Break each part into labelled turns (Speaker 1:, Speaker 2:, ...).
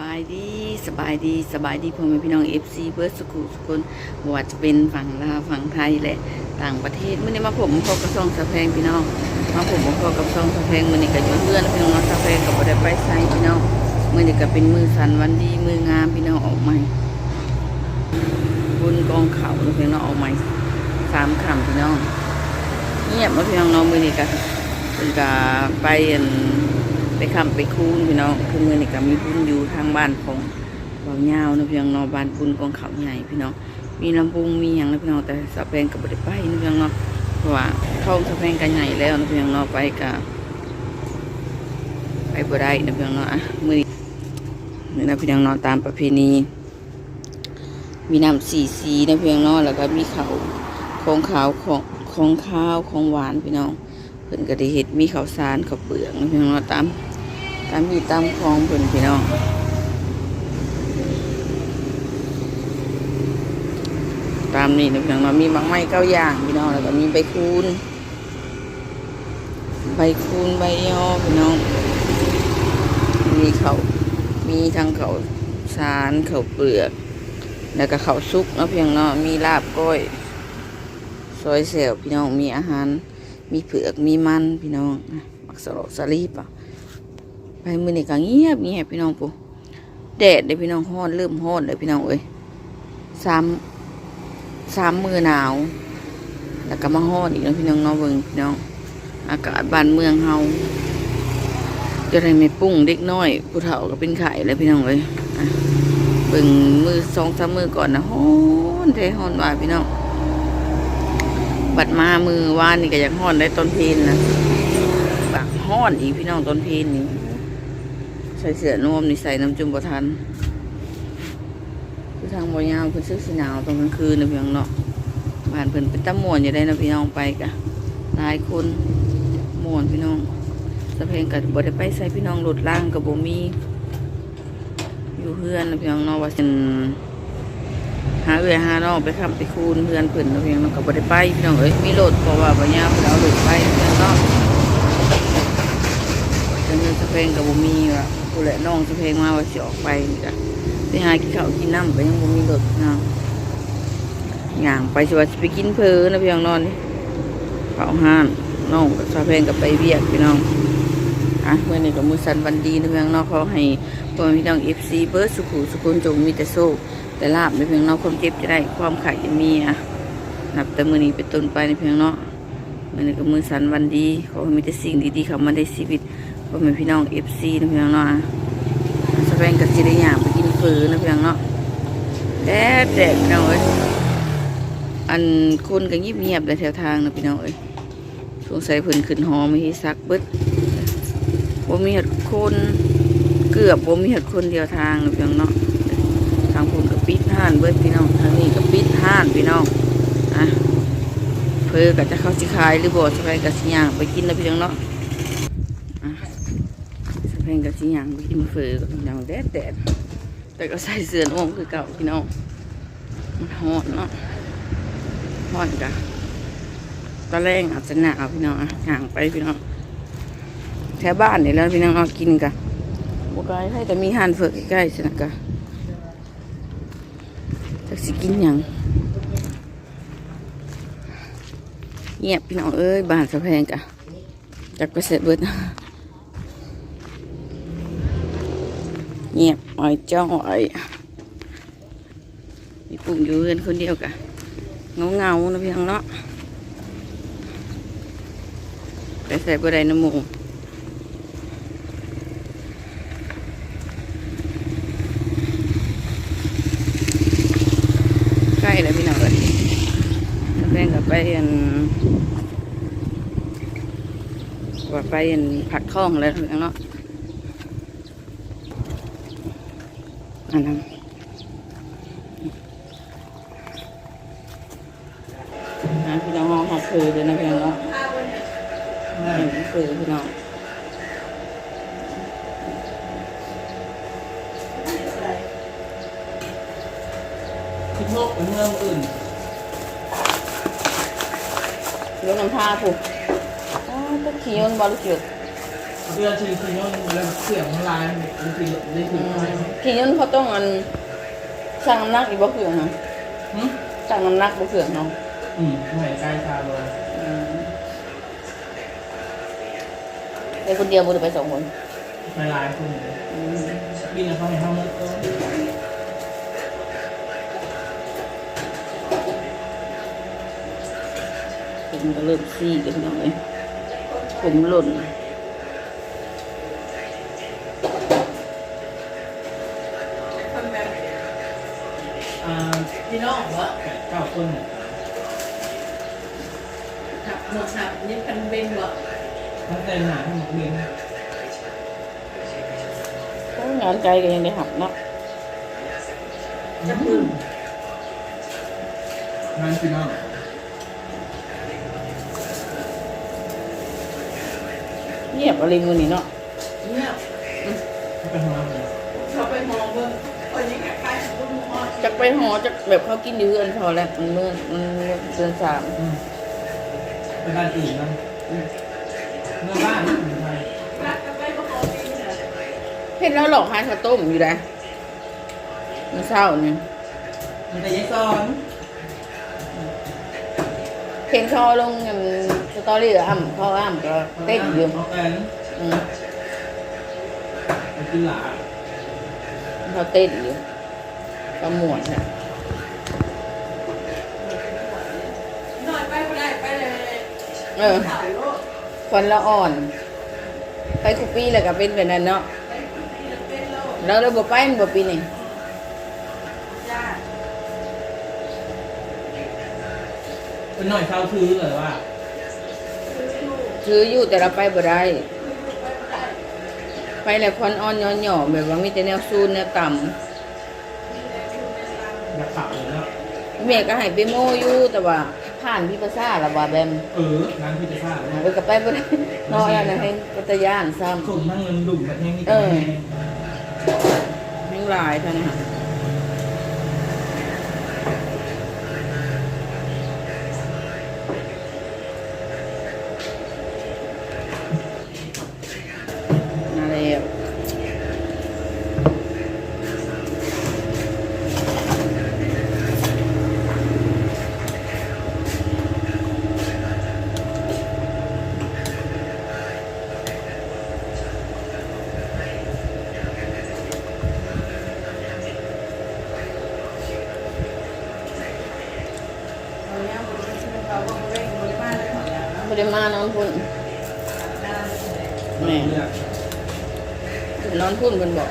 Speaker 1: บายดีสบายดีสบายดีพ่อแม่พี่น้องเอฟซีเบิร์ดสกุสกุลบ่ว่าจะเป็นฝั่งลาวฝั่งไทยและต่างประเทศเมื่อนี้มาผมพบกับซองสะแพงพี่น้องมาผมพบกับซองสะแพงมื่อนี้ก็อยู่เพื่อนพี่น้องสะแพงกับได้ไปไสพี่น้องมื่อนี้ก็เป็นมือสันวันดีมืองามพี่น้องออกใหม่บุญกองเขาพี่น้องออกใหม่สามคำพี่น้องเงียบมาพี่น้องเน้องมื่อนี้ก็เป็นก็ไปอัน ไปคำไปคูนพี่น้องคือมือนี่ก็มีบุญอยู่ทางบ้านของเบาเงาวนะพี่น้องนอบ้านบุญกองเขาใหญ่พี่น้องมีลำพุงมีอย่างนะพี่น้องแต่สะแพงกับบริไปนะพี่น้องเนาะเพราะว่าท้องสะแพงกันใหญ่แล้วนะพี่น้องเนาะไปกับไปบ่ได้นะพี่น้องเนาะมือนี้นี่นะพี่น้องเนาะตามประเพณีมีน้ำสีสีนะเพี่น้องนาะแล้วก็มีเขาของขาวของของข้าวของหวานพี่น้องเพิ่นก็ได้เฮ็ดมีข้าวสารข้าวเปลือกนะเพี่น้องนาะตาม ตามมีตามคลองเพิ่นพี่น้องตามนี่นะพี่น้องเนาะมีบางไม้เก้าอย่างพี่น้องแล้วก็มีใบคูนใบคูนใบยอพี่น้อง มีเขามีทั้งเขาวสารข้าเปลือก แล้วก็เขาซุกเนาะพี่น้องเนาะมีลาบก้อยซอยเซลพี่น้องมีอาหาร มีเผือกมีมันพี่น้องอะมักสโลสลีปอะ ไปมือนี่ก็เงียบเงียบพี่น้องปุ๊แดดเลยพี่น้องฮ้อนเริ่มฮ้อนเลยพี่น้องเอ้ยสามสามมือหนาว แล้วก็มาฮ้อนอีกแล้วพี่น้องเน้องเบิ่งพี่น้อง อากาศบ้านเมืองเฮาจะได้ไม่ปุ้งเด็กน้อยผู้เฒ่าก็เป็นไข่แล้วพี่น้องเอ้ยเบิ่งมือสองสามมือก่อนนะฮ้อนแท้ฮ้อนว่าพี่น้องบัดมามือว่านนี่ก็อยากห้อนได้ต้นเพนนะบักห้อนอีกพี่น้องต้นเพนนี่ ส่เสื้อนวมนี่ใส่น้ำจุ่มบทันคือทางบอยาวเพิ่นซื้อสีหนาวตอนกลางคืนนะพี่น้องเนาะบ้านเพิ่นเป็นตะมวนอยู่ได้นะพี่น้องไปกะหลายคนมวนพี่น้องสะเพงกับบ่ได้ไปใส่พี่น้องรถล่างกับบ่มี อยู่เพื่อนนะพี่น้องเนาะว่าเป็นหาเอื้อยหาน้องไปขับไปคูนเพื่อนเพื่อนเพียงเราก็บ่ได้ไปพี่น้องเอ้ยมีรถเพราะว่าบ่ยามเราหลุดไปเพื่อนเนาะจะมีสะเพงกับบ่มีว่าูแหละน้องสะเพงมาว่าสิออกไปนี่จ้ะไปหากินข้าวกินน้ำก็ยังบ่มีรถนะย่างไปสิว่าสิไปกินเพอนนะพี่น้องนอนนี่เผาห้านน้องกับสะเพงกับไปเวียกพี่น้องอะเมื่อนี้ก็มือสันวันดีนะพี่น้องเนาะขอให้พ่อแม่พี่น้อง FC เบิร์ดสุขุสุขุนจงมีแต่โชคแต่ลาบในเพียงนาะความเจ็บจะได้ความไข่จะมีอะนับแต่มือนี้เป็นต้นไปในเพียงเนาะมือนี้ก็มือสันวันดีขอให้มีแต่สิ่งดีๆเข้ามาในชีวิต พ่อแม่พี่น้องเอฟซีนเพียงเนาะสแปงกับสิได้ย่างไปกินเฟือนเพียงเนาะแดดแดดพี่น้องเอ้ยอันคนก็เงียบเงียบๆเลยแถวทางนะพี่น้องเอ้ยสงสัยเพิ่นขึ้นหอมีซักเบิดบ่มีเหตุคนเกือบบ่มีเหตุคนเดียวทางนะเพียงเนาะทางพุ่นก็ปิดห้านเบิดพี่น้องทางนี้ก็ปิดห้านพี่น้องอะเพื่อก็จะเข้าสิขายหรือบ่สะพายกับสิย่างไปกินนะพี่น้องเนาะ สะพายกับสิย่างไปกินเฟือกับพี่น้องแดดแดดแต่ก็ใส่เสื้อโอ่งคือเก่าพี่น้องมันฮอดเนาะฮอดจ้ะตอนแรกอาจจะหนาวพี่น้องอ่างไปพี่น้องแถวบ้านนี่แล้วพี่น้องเอากินกันบุกไกลให้แต่มีห้านเฟือใกล้ๆสนะกะจักสิกินยังเงียบพี่น้องเอ้ยบ้านสะแพงกะจักไปเสร็จเบิด เงียบอ้อยจ้องอ้อยมีปุ่มอยู่เพื่อนคนเดียวกะเงาเงาๆนะพี่น้องเนาะไปใส่บ่ได้น้ำมูใกล้แล้วพี่น้องเอ้ยสะแพงกับไปอันว่าไปอันผักท้องแล้วพี่น้องเนาะ อันนั้นนะพี่น้องห้องห้องคือเลยนะพี่น้องเนาะคือพี่น้อง
Speaker 2: คิดโลกเป็นเมืองอื่น
Speaker 1: เลี้ยงน้ำท่าผูกอ๋อตะเคียนบอลเกียว
Speaker 2: เดือนชื่อคือยนแล้วเสียงมันลายนี่คือนี่คืออะไร
Speaker 1: ทีนั้นเขาต้องอันสั่งน้ำหนักอีกบ่เขื่องฮะ
Speaker 2: หืม
Speaker 1: สั่งน้ำหนักบ่เขื่องเนาะ
Speaker 2: อืมหายใจชาลง
Speaker 1: อืมไปคนเดียวบ่ได้ไปสองคน
Speaker 2: ไม่ลายคุณ
Speaker 1: อืม
Speaker 2: บินเข้าในห้องแล้วก็
Speaker 1: ผมก็เริ่มซี่กันหน่อยผมหล่น
Speaker 2: อ่า
Speaker 3: พี่น้องเหรอ
Speaker 2: แปดเก้าต้นเนี่ย
Speaker 3: หักหมดหักนี่พันเบงเหรอ
Speaker 2: ตั้งแต่หนาทั้งหมดเรียน
Speaker 1: โอ้ยงานไกลก็ยังได้หับเนาะ
Speaker 3: จะพึ่ง
Speaker 2: งานพี่น้อง
Speaker 1: เงียบอะไรมือนี่เนาะ
Speaker 3: เนี่ย
Speaker 2: เขาไปห้องเลย
Speaker 3: เขาไปมองเบิ่ง กมอด
Speaker 1: จักไปหอจักแบบเขากินอยู่เรือนพอแล้วมันเมื่อมันเดือนสาม
Speaker 2: อืมไปบ้านอื่นนะอืมเมื่อบ้านอยู่ไทย
Speaker 3: รักกันไปก็พอดีนะ
Speaker 1: เห็นแล้วหลอกหาข้าวต้มอยู่นะมันเศร้าเนี่ย
Speaker 2: มันจะยัยซอน
Speaker 1: เห็นเขาลงเงินสตอรี่กับอ้ำเขาอ้ำก็เต้นอยู่
Speaker 2: เขาแอน
Speaker 1: อืม
Speaker 2: ไปกินหลา
Speaker 1: เขาเต้นอยู่ ก็หมวนน่ะ
Speaker 3: หน่อยไปไม่ได้ไปเลย
Speaker 1: เออ
Speaker 3: ถ่ายรูป
Speaker 1: คนละอ่อนไปทุกปีแล้วก็เป็นแบบนั้นเนาะ
Speaker 3: ไปที่เราเป็นโลก
Speaker 1: แล้วเราบ่ไปมันบ่ปีนี่
Speaker 3: ญาติ
Speaker 2: เป็นหน่อยเช้าทื้อเลยว่า
Speaker 3: คือลูก
Speaker 1: ถืออยู่แต่เราไปบ่ได้
Speaker 3: คือลูกไปไม่ได้
Speaker 1: ไปแล้วควันอ่อนย่อหย่อๆแบบว่ามีแต่แนวซูนแนวต่
Speaker 3: มีแต่คือในรัง
Speaker 2: อยากขับเลยเนาะำ
Speaker 1: แม่ก็ให้ไปโม่อยู่แต่ว่าผ่านพี่ภาษาละว่าแบม
Speaker 2: เออร้านพิซซ่า
Speaker 1: เออก็ไปบ่ได้นอกแล้วนะให้ปัตยานซ้
Speaker 2: ส่งทั้งเงินดุ่มกับแห้งนี่ำ
Speaker 1: ทั้งหลายเท่านั้นค่ะมาแล้วบ่ได้มานอนพุ่นแม่
Speaker 2: เนี่ย
Speaker 1: นอนพุ่นเพิ่นบอก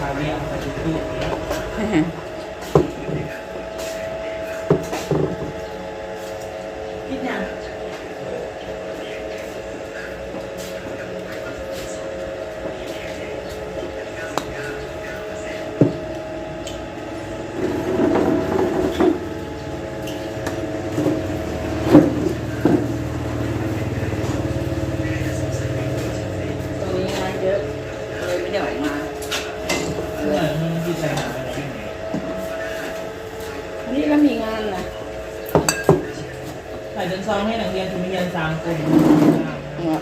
Speaker 2: พาเรียกไปจุดตู้แล้ว
Speaker 3: กินยัง
Speaker 1: ตรงนี้งานเยอะเลยไม่ได้ออกมา
Speaker 2: เมื่อมันที่ใจหาอะไรที่ไหน
Speaker 1: วันนี้เรามีงานนะ
Speaker 2: ใส่เดินซองให้นักเรียนทุนเรียนสามคน
Speaker 1: ว่า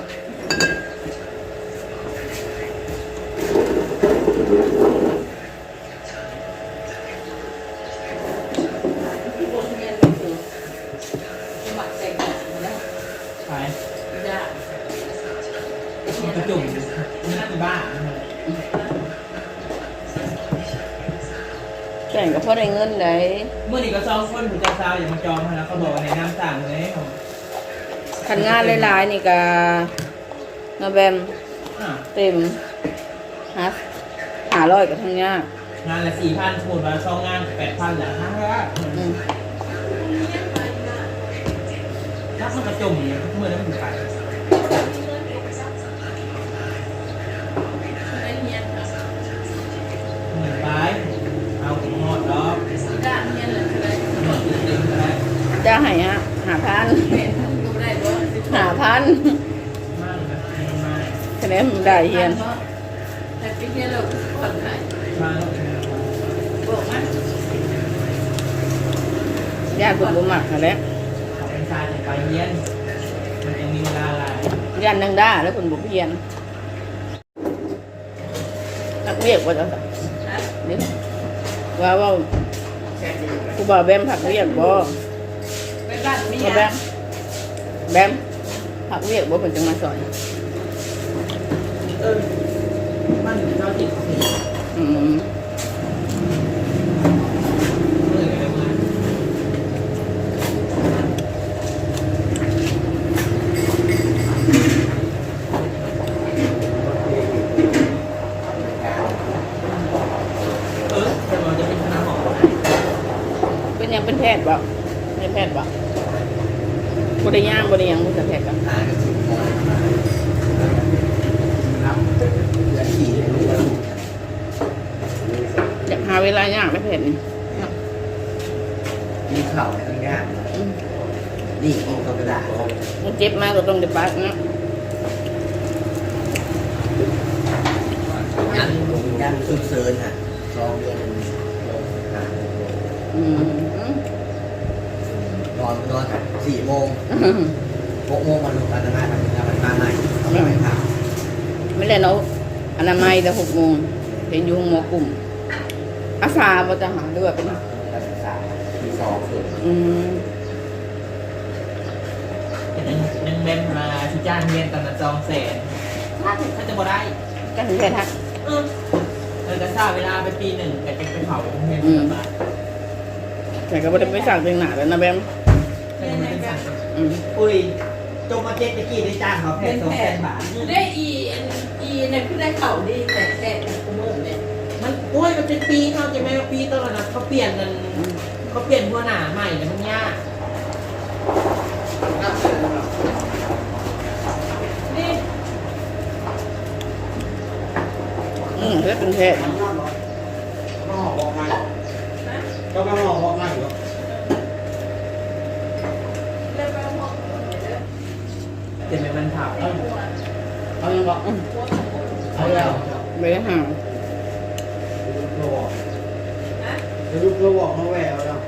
Speaker 1: ที่บนเรียนนี่คือ
Speaker 3: สมัครแต่งงานแล้ว
Speaker 2: ไป
Speaker 3: ญาติ
Speaker 2: มันกระจุ่มนี่คือบ้าน
Speaker 1: แข่งกับพ่อได้เงินได้
Speaker 2: เมื่อนี้ก็ซองคนผู้เจ้าสาวอย่ามาจองนะเขาบอกว่าในน้ำสั่งเลยของ
Speaker 1: ขันงานหลายๆนี่ก็มาแบม
Speaker 2: อะ
Speaker 1: เต็มหาหาร้อยกับทั้งยาก
Speaker 2: งานละสี่พันสมมติว่าซองงานแปดพันแหละห้าร้อย
Speaker 1: อืม
Speaker 2: ถ้ามันกระจุ่มเนี่ยเมื่อนั้นมันไป
Speaker 3: ได้เงียนค่ะ
Speaker 2: เหมือนไปเอาถึงหมดดอก
Speaker 3: ญาติเงียนเลยคือได้
Speaker 2: หมดเต็มๆไป
Speaker 1: จะให้ฮะหาพัน
Speaker 3: เป็นอยู่ได้บ่สิ
Speaker 1: หาพัน
Speaker 2: มากนะมันมา
Speaker 1: คะ แนนมันได้เฮียน
Speaker 3: แต่ปีนี้เราผ่อนให้
Speaker 2: มาแล้ว
Speaker 3: บอกมัน
Speaker 1: ญาติผมบ่มักนั่นแหละ
Speaker 2: เขาเป็นชายแต่ไปเย็นมันยังมีเวลาอะไร
Speaker 1: ยันนังด้าแล้วคนบุกเพียนนักเรียกว่าจะนี่ว่าว่ากูบอกแบมผักเรียกบ่
Speaker 3: ไปบ้านเมี
Speaker 1: บ่
Speaker 3: ย
Speaker 1: แบมแบมผักเรียกบ่เป็นจังมาสอน
Speaker 2: เออบ้านเจ้าถิ่นของพี่
Speaker 1: อืม
Speaker 2: เออแต่เราจะเป็นคณะหมอ
Speaker 1: เป็นหยังเป็นแพทย์บ่เป็นแพทย์บ่บ่ได้ย่างบ่ได้หยังบ่ได้แพทย์กัน
Speaker 4: หากันสิบโมงครับเดือนสี่เดือนรู้ว่าลูก
Speaker 1: อยาก หาเวลาย่างไปแพทย์นี่
Speaker 4: มีข่าวในข้างหน้า
Speaker 1: อืม
Speaker 4: นี่กินกระดาษ
Speaker 1: มันเจ็บมากก็ต้องได้ปักนะ
Speaker 4: ยันลงยันซุบเซิร์นฮะสองเดือนลงหา
Speaker 1: อืม
Speaker 4: นอนนอนสี่โมง
Speaker 1: อืม
Speaker 4: หกโมงมาลงการทำงานทำงานมาใหม่เอาไปข่าว
Speaker 1: ไม่เล่นเอาอนามัยแต่หกโมงเห็นอยู่ห้องหมอกลุ่มอาสาบ่จะหาด้วยเป็น
Speaker 4: การศึกษาที่สองคือ
Speaker 1: อืม
Speaker 2: เป็นนังแบมมาที่จ้างเรียนตอนละจองแสนถ้าจะบ่ได้
Speaker 1: ก็ถึงแค่ทัก
Speaker 2: เออเออจะทราบเวลาไปปีหนึ่งแต่จะไปเผาโรงเรียนมา
Speaker 1: แต่ก็ไม่ได้ไปสั่งเพลงหนาแล้วนะแบม
Speaker 2: แต่ยังไม่ได้สั่ง
Speaker 1: อืม
Speaker 2: อุ้ยจงมาเจ็ดตะกี้ได้จ้างเขาแค่
Speaker 3: เป็น
Speaker 2: สอง
Speaker 3: แผ
Speaker 2: แส
Speaker 3: น
Speaker 2: นบาท
Speaker 3: ได้อีอีเนี่ยคือได้เข่าดีแต่แต่กูมือเนี่ย
Speaker 2: มันโอ้ยมันเป็นปีเขาจะไม่ว่าปีตลอดนะเขาเปลี่ยนกันเขาเปลี่ยนหัวหน้าใหม่แล้วมันยาก
Speaker 3: นี่
Speaker 1: อืมแล้วเป็นแพทย์
Speaker 4: ก็บอกมาก็มาบอกมาอยู่
Speaker 3: เล่นไปหมด
Speaker 2: เจ็บไหมมันเผา
Speaker 1: เอายังบอกอืม
Speaker 4: เอาแล้ว
Speaker 1: ไปหา
Speaker 4: ลูกบอกลูก เราบอกมาแหววแล้ว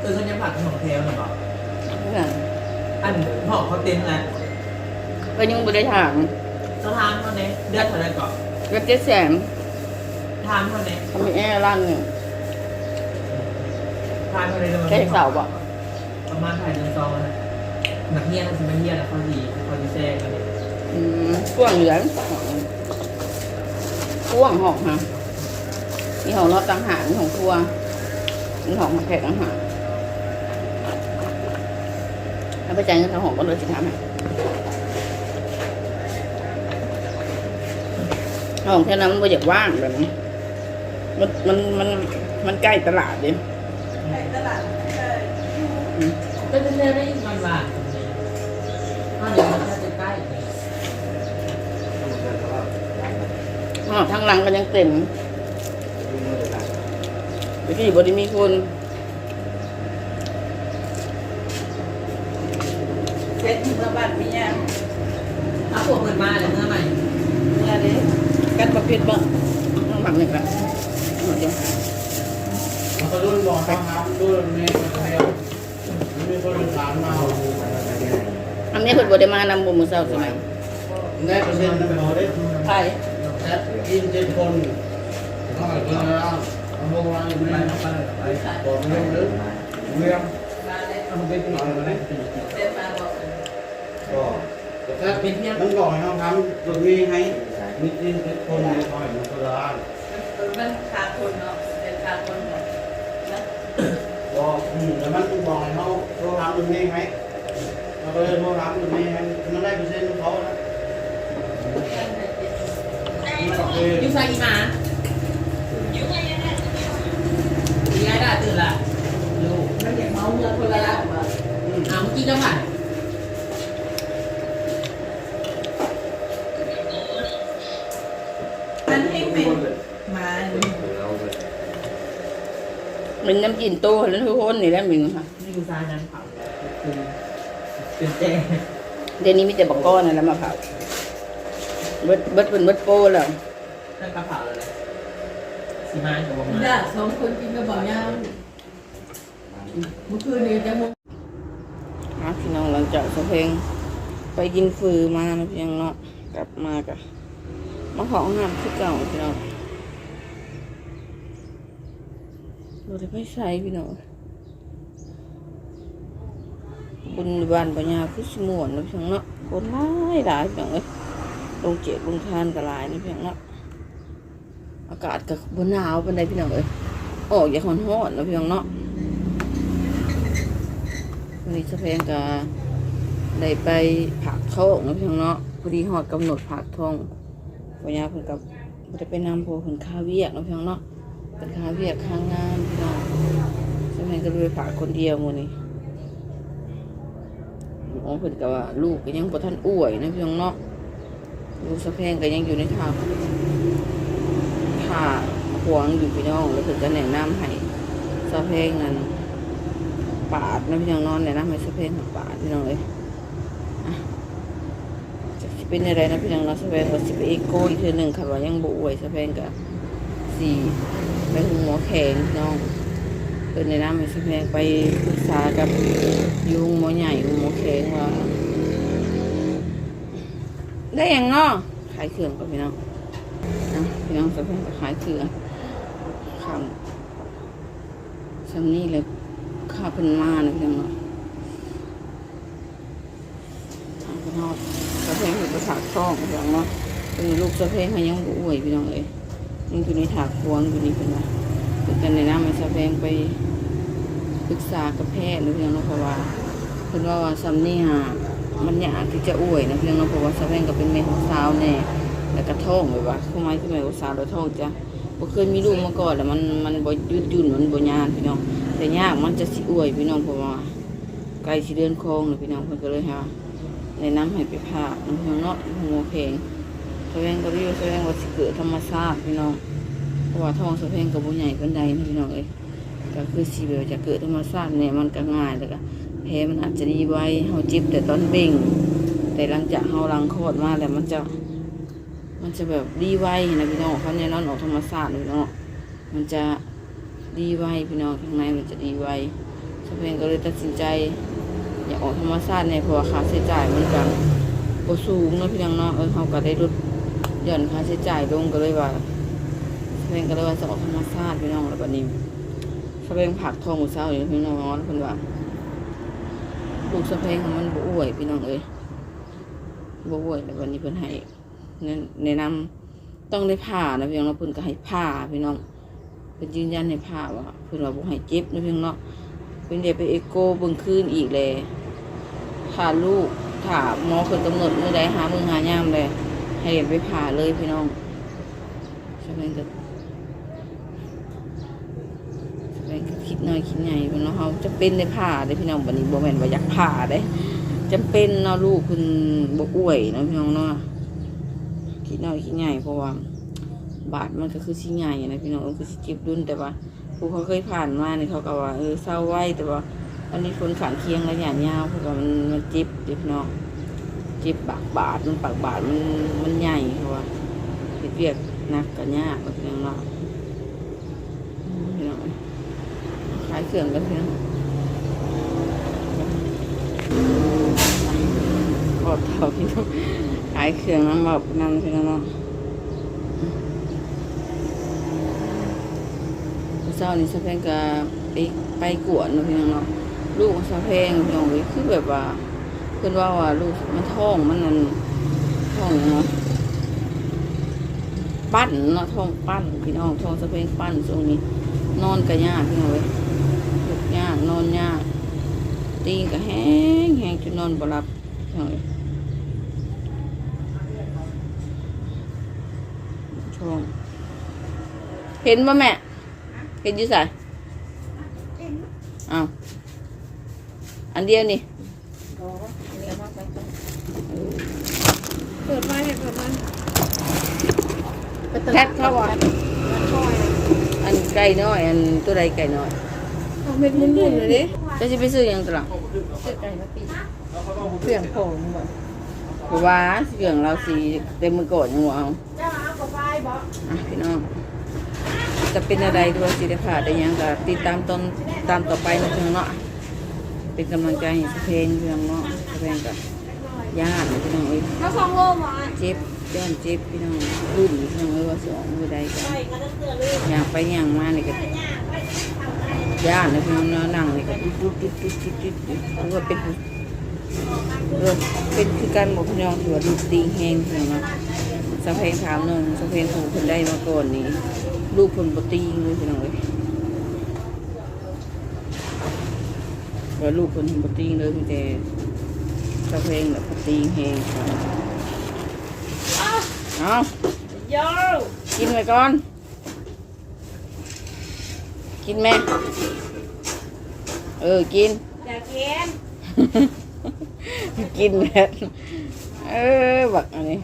Speaker 2: เออเขาจะผักของเทลหรือเปล่า
Speaker 1: เพื่อน
Speaker 2: อันหอกเขาเต็มแล้ว
Speaker 1: ก็ยังไม่ได้ถาม
Speaker 2: สถานเท่านี้เดือนเท่าไรก่อน
Speaker 1: ก็เจ็ดแสน
Speaker 2: ทานเท่านี้
Speaker 1: เขามีแอร์ร้านหนึ่ง
Speaker 2: ทานเท่าไร
Speaker 1: แค่เสาบ่
Speaker 2: ประมาณถ่ายเดือนซองนะหนักเฮียนะสิไม่เฮียนะเขาดีเขาดีแซ่กันเนี่ย
Speaker 1: อืมกว้างเหลืองกว้างหอกฮะ นี่ของเราต่างหากนี่ของครัวนี่ของแขกต่างหากถ้าไปจ่ายเงินทางหอกก็เลยสิทำให้ห้องแค่นั้นมันบ่อยากว่างแบบนี้มันมันมันมันใกล้ตลาดดิ
Speaker 3: ในตลาดเออ
Speaker 1: อืม
Speaker 2: ก็จะเรียกได้อีกวันบาทถ้าเดี๋ยวมันจะใกล้
Speaker 1: อ๋อทางหลังก็ยังเต็ม ไปที่บริมีคน
Speaker 3: เซ็ตเมื่อบ้านเมีย
Speaker 2: เอาพวกเงินมาเลยเมื่อใหม่
Speaker 3: เมื่อเด้
Speaker 1: กันประเภทบ้างต้องหมักหนึ่งละเอาเดี๋ยว
Speaker 5: มันก็รุ่นบอกนะครับรุ่นนี้มันเดียวมีคนถามมา
Speaker 1: อันนี้เพิ่นบ่ได้มานำบ่มื้อเช้าใช่ไหม
Speaker 5: ได้เปอร์เซ็นต์เขาได้
Speaker 1: ใช่
Speaker 5: แอดกินเจ็ดคนเขาให้คนละเอาพวกเราอยู่
Speaker 2: ไป
Speaker 5: ใน
Speaker 2: ไปไป
Speaker 5: บอกเรื่องหรือเรื่อง
Speaker 3: มาเลย
Speaker 2: เอาไปตีมาเลย
Speaker 3: เซ็ตมาบอก
Speaker 5: ก็แต่มันบอกให้เขาทำตรงนี้ให้มีกินเจ็ดคนในคอยมันก็ละ
Speaker 3: มันขาดคนเนาะเป็นขาดคนเนาะ
Speaker 5: บอกอืมแล้วมันบอกให้เขาเขาทำตรงนี้ไหมเราก็เลยเขาทำตรงนี้ให้มันได้เปอร์เซ็นต์ของเขานะนี่ก็คือ
Speaker 2: ยูซาอีมายูไงเนี่ย ยายได้ตื่นละลูก
Speaker 3: มันอยากเมาเงินคนละละมา
Speaker 2: เอาเมื่อกี้ก็ผ่าน
Speaker 3: มันให้เป็นมา
Speaker 1: มันน้ำกินโตแล้วทุกคนนี่แหละมึงค่ะ
Speaker 2: นี่ยูซานั้นเผาคือเป็นแจ้
Speaker 1: เดี๋ยวนี้มีแต่บักก้อนนั่นแหละมาเผาเบิดเบิดเป็นเบิดโปแล้ว
Speaker 2: นั่นกระเผาเลย สีมากับประมาณ
Speaker 3: ได้สองคนกินกระเป๋ายาวเมื่อคืนนี้จะมุก
Speaker 1: มาพี่น้องหลังจากสะเพลงไปกินฟือมานะพี่น้องเนาะกลับมากะมาของงานคือเก่าพี่น้องเราได้ไปใส่พี่น้องบุญบ้านปัญญาคือสมวนนะพี่น้องเนาะคนหลายหลายพี่น้องเอ้ยลงเจ็ดลงทานกะหลายนะพี่น้องเนาะ อากาศกับบนหนาวเป็นไดพี่น้องเอ้ยออกอย่าหอนหอนนะพี่น้องเนาะวันนี้สะเพงก็ได้ไปผักท้องนะพี่น้องเนาะพอดีหอดกำหนดผักทองวันนี้เพิ่นกับบ่ได้ไปนำโพเพิ่นคาเวียกนะพี่น้องเนาะเป็นคาเวียกข้างงานพี่น้องสะเพงก็เลยไปผักคนเดียวมื้อนี้หมอเพิ่นก็ว่าลูกก็ยังบ่ทันอ้วยนะพี่น้องเนาะลูกสะเพงก็ยังอยู่ในท่า ท่าขวางอยู่พี่น้องแล้วเพิ่นก็แนะนำให้สะเพงนั้นปาดนะพี่น้องนอนเนี่ยนะไม่ใช่เพงปาดพี่น้องเลยจะเป็นอะไรนะพี่น้องเนาะสเปนก็สิไปเอโก้อีกเทือหนึ่งค่ะว่ายังบอวยสเปนกับสี่ไปหูหมอแข็งพี่น้องเดินในน้ำให้สเปนไปปรึกษากับอยูหมอใหญ่หูหมอแข็งว่าได้ยังเนาะขายเครื่องกับพี่น้อง พี่น้องสเปนก็ขายเครื่อคำซ้ำนี่เลยข้าเป็นมานะพี่น้องเนาะทางนองสะเพงอยู่กระถากท้องพี่น้องเนาะเป็นลูกสะเพงให้ยังบอวยพี่น้องเอ้ยยังอยู่ในถากพวงอยู่นี่เป็นว่าเป็นกันในน้ำมันสะเพงไปปรึกษากับแพทย์นะพี่น้องนพว่าเพิ่นว่าว่าซ้ำนี่ฮะมันอยากที่จะอวยนะเพี่องนพว่าสะเพงก็เป็นแม่ของสาวแน่ แล้วก็ท้องแบบว่าทำไมคือแม่ของสาวแล้วท้องจ้ะบ่เคยมีลูกมาก่อนแล้วมันมันบ่ยืดยุ่นมันบ่ยานพี่น้อง แต่ยากมันจะสิอวยพี่น้องเพราะว่าไกลสิเดือนคลองเลยพี่น้องเพิ่นก็เลยฮะแนะนำให้ไปผ่าน้ำเพียงเนาะหัวเพลงสะแพงก็รีวสะแพงว่าสิเกิดธรรมชาติพี่น้องเพราะว่าท้องสะแพงก็บ่ใหญ่ปานใดนะพี่น้องเอ้ยก็คือสิแบบจะเกิดธรรมชาติเนี่ยมันก็ง่ายแล้วก็แผลมันอาจจะดีไว้เฮาจ็บแต่ตอนเบ่ง แต่หลังจากเฮาหลังคลอดมาแล้วมันจะ จะแบบดีไว้นะพี่น้องเขาแน่นอนออกธรรมชาติเลยเนาะมันจะดีไวพี่น้องข้างในมันจะดีไวสเพงก็เลยตัดสินใจ อยากออกธรรมชาติในยเพราะว่าค่าใช้จ่ายมันก็บ่สูงเนาะพี่น้องเนาะเออเขาก็ได้ลดหย่อนค่าใช้จ่ายลงก็เลยว่าสเพงก็เลยว่าจะออกธรรมชาติพี่น้องแล้วบัดนี้สเพงผักทองหมูเศร้าอยู่พี่น้องเนาะเพิ่นว่าลูกสเพงของมันบ่อ้วยพี่น้องเอ้ยบ่อ้วยแล้ววันนี้เพิ่นให้ แนะนะนำต้องได้ผ่านะพี่น้องเนาพิ่นก็ให้ผ่าพี่น้องเป็นยืนยันในภาว่าเพื่อนว่าบ่ให้เจ็บนะเพียงเนาะเป็นเดี๋ยวไปเอ็กโกเบิ่งคืนอีกเลยถ้าลูกถ้าหมอคนกำหนดเมื่อใดหามึงหายามเลยให้เรียไปผ่าเลยพี่น้องใช่ไหมก็ใช่ไหมก็คิดน้อยคิดใหญ่พี่น้องเขาจะเป็นได้ผ่าได้พี่น้องบันนี้บ่แม่นว่าอยากผ่าได้จำเป็นเนาะลูกคุณบ่อ้วยเนาะพี่น้องเนาะ คิดน้อยคิดใหญ่เพราะว่าบาดมันก็คือสิใหญ่นะพี่น้องมันคือสิจ็บดุนแต่ว่าผู้เขาเคยผ่านมาเนี่ยเขาก็ว่าเออเศร้าไหวแต่ว่าอันนี้คนขางเคียงระยะยาวเพราะว่ามันมันจ็บจ็บน้องจ็บปากบาดมันปากบาดมันมันใหญ่เพราะว่าเฮ็ดเรียกหนักกันยากพี่น้องเนาะพี่น้องขายเครื่องกันพี่น้องบอกเท่าพี่น้อง ขายเครื่องน้ำบอกนั่นพี่น้องเศร้านี่สะเพงก็ไปไปกวดเนาะพี่น้องเนาะลูกสะเพงพี่น้องเอ้ยคือแบบว่าเพิ่นว่าว่าลูกมันท้องมันนั่นท้องเนาะปั้นเนาะท้องปั้นพี่น้องท้องสะเพงปั้นช่วงนี้ นอนก็ยากพี่น้องเอ้ยลุกยากนอนยากตีนก็แห้งแห้งจนนอนบ่หลับพี่น้องเอ้ยท้อง เห็นบ่แม่ เห็นอยี่ใส่อ้าวอันเดียวนี่
Speaker 3: เปิดไว้เปิดไว้
Speaker 1: แพ็คเข้าอะอันไก่น้อย อันตัวใดไก่น้อย
Speaker 3: เอาเม็ดมุนๆเลยดิ
Speaker 1: จะสิไปซื้อหยังตลาด
Speaker 3: เกิดไก่มาปีเปลี่ยนโผล่หมด
Speaker 1: เพราะว่าเสียงเราสีเต็มมือก่อนยังว่าเอา
Speaker 3: เจ้าเอะ
Speaker 1: พี่น้อง จะเป็นอะไรตัวยสิได้ผ่าได้ยังก็ติดตามตอนตามต่อไปนะพี่น้องเนาะ เป็นกำลังใจให้สะเพงเรื่องเนาะสะเพงกับญาติพี่น้องเอ้ย
Speaker 3: เขาสองโลมอ
Speaker 1: เจ็บย้อนเจ็บพี่น้องรุ่นพี่น้องเอ้ยว่าสองมือใดกัน
Speaker 3: อย
Speaker 1: อยากไปอย่างมาเนี่ยก็ญาตินะพี่น้องเนาะนั่งเนี่ยก็ตุ๊ดตุ๊ดตุ๊ดตุ๊ดตุ๊ดตุ๊ดหรือว่าเป็นเออเป็นคือการบอกพี่น้องถือว่าดูตีแห้งพี่น้องเนาะ สะเพงถามหนึ่งสะเพงถูกคนได้มาก่อนนี่ลูกคนบตีเลยพี่น้องเอ้ยว่าลูกคนปตีเลยมีแต่ตะเพลงแบบปตีเพลงเอา
Speaker 3: โย่
Speaker 1: กินไปก่อน กินไหมเออ กิน
Speaker 3: อยากกิน
Speaker 1: กินแบบเออบักอันนี้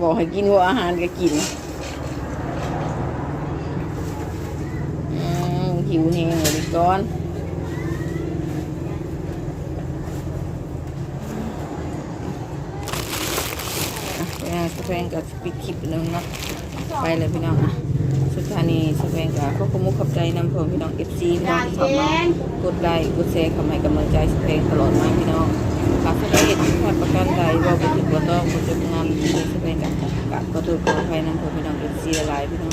Speaker 1: บอกให้กินหัวอาหารก็กินอืมหิวแห้งเลยก่อนอะพี่น้องสแปงกับปิดคลิปหนึงเนาะไปเลยพี่น้องอะสุดท้ายนี้สแปงกับขอบคุณมุกขอบใจนำผมพี่น้องเอฟซีพี่น้องที่เข้ามากดไลค์กดแชร์เข้ามาให้กำลังใจสแปงตลอดมาพี่น้องฝาก สแปงเห็นผิดพลาดประกันใดว่าไปถึงว่ต้องคนจะงานที่สแปงกับกับขอโทษขออภัยนำพ่อพี่น้องเอฟซีหลายพี่น้อง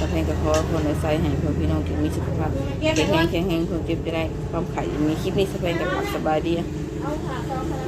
Speaker 1: สเปงกับขอคนในไซให้พ่อพี่น้องที่มีสุขภาพแข็งแรงแข็งแรงคนเจ็บจะได้ความไข่มีคลิปนี้สเปนกับสบายดี
Speaker 3: อาขาเขาขนาด